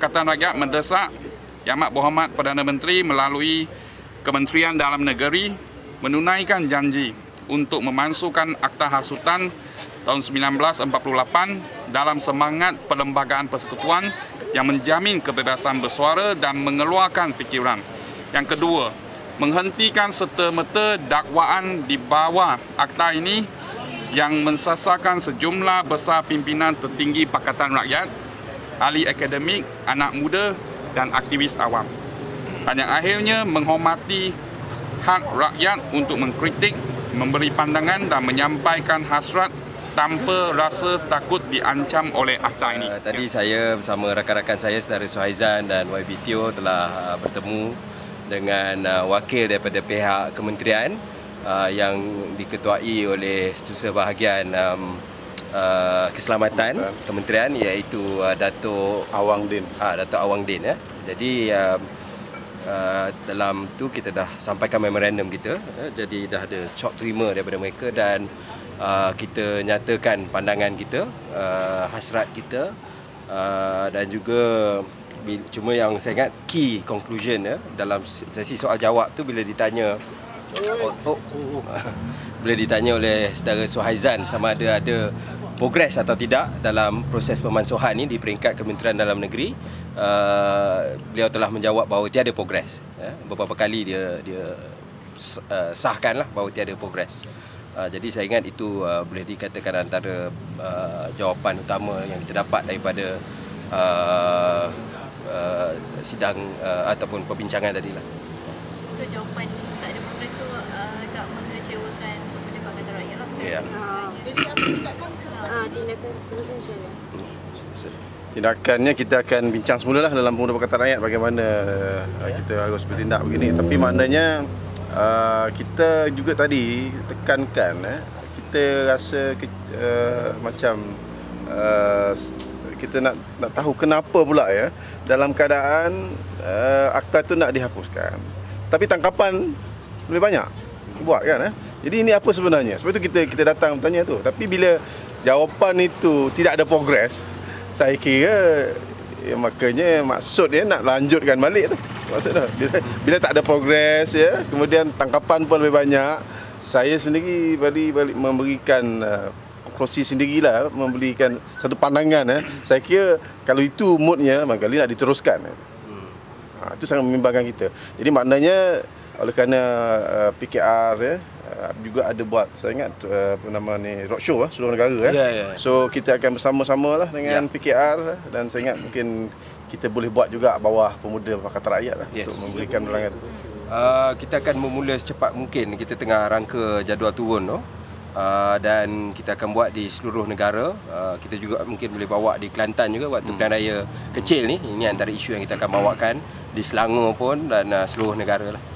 Pakatan Rakyat mendesak Yang Amat Berhormat Perdana Menteri melalui Kementerian Dalam Negeri menunaikan janji untuk memasukkan Akta Hasutan tahun 1948 dalam semangat perlembagaan persekutuan yang menjamin kebebasan bersuara dan mengeluarkan fikiran. Yang kedua, menghentikan serta-merta dakwaan di bawah akta ini yang mensasarkan sejumlah besar pimpinan tertinggi Pakatan Rakyat, ahli akademik, anak muda dan aktivis awam. Dan yang akhirnya menghormati hak rakyat untuk mengkritik, memberi pandangan dan menyampaikan hasrat tanpa rasa takut diancam oleh akta ini. Uh, tadi ya. saya bersama rakan-rakan saya Saudara Suhaizan dan YB Tio telah uh, bertemu dengan uh, wakil daripada pihak kementerian yang diketuai oleh setiausaha bahagian uh, keselamatan kementerian iaitu uh, Dato Awang Din. Ah uh, Dato Awang Din ya. Jadi uh, uh, dalam tu kita dah sampaikan memorandum kita uh, jadi dah ada cop terima daripada mereka dan uh, kita nyatakan pandangan kita uh, hasrat kita uh, dan juga cuma yang saya ingat key conclusion ya dalam sesi soal jawab tu bila ditanya Oh, oh, oh. Boleh ditanya oleh saudara Suhaizan sama ada ada progres atau tidak dalam proses pemansuhan ini di peringkat Kementerian Dalam Negeri. Uh, beliau telah menjawab bahawa tiada progres. Ya. Beberapa kali dia dia uh, sahkanlah bahawa tiada progres. Uh, jadi saya ingat itu uh, boleh dikatakan antara uh, jawapan utama yang kita dapat daripada uh, uh, sidang uh, ataupun perbincangan tadi lah. So jawapan Ya. Jadi apa tindakan ah, tindakan seterusnya macam mana? Tindakannya kita akan bincang semula lah dalam Pemuda Pakatan Rakyat bagaimana uh, kita harus bertindak begini. Tapi maknanya uh, kita juga tadi tekankan eh, kita rasa ke, uh, macam uh, kita nak nak tahu kenapa pula ya dalam keadaan uh, akta itu nak dihapuskan. Tapi tangkapan lebih banyak buat kan eh. Jadi ini apa sebenarnya? Sebab itu kita kita datang bertanya tu. Tapi bila jawapan itu tidak ada progres, saya kira ya, makanya maksud dia nak lanjutkan balik tu. Maksudnya bila, bila tak ada progres ya, kemudian tangkapan pun lebih banyak, saya sendiri balik balik memberikan uh, konklusi sendirilah memberikan satu pandangan eh. Saya kira kalau itu moodnya maka nak diteruskan. Hmm. Ha, itu sangat membimbangkan kita. Jadi maknanya oleh kerana uh, PKR ya uh, juga ada buat saya ingat uh, apa nama ni roadshow uh, seluruh negara ya. Yeah, yeah. So kita akan bersama-sama lah dengan yeah. PKR dan saya ingat mungkin kita boleh buat juga bawah pemuda Pakatan Rakyat lah yes. untuk memberikan dorongan itu. Uh, kita akan memula secepat mungkin kita tengah rangka jadual turun tu. Uh, dan kita akan buat di seluruh negara uh, kita juga mungkin boleh bawa di Kelantan juga waktu hmm. pilihan raya kecil ni ini antara isu yang kita akan bawakan di Selangor pun dan uh, seluruh negara lah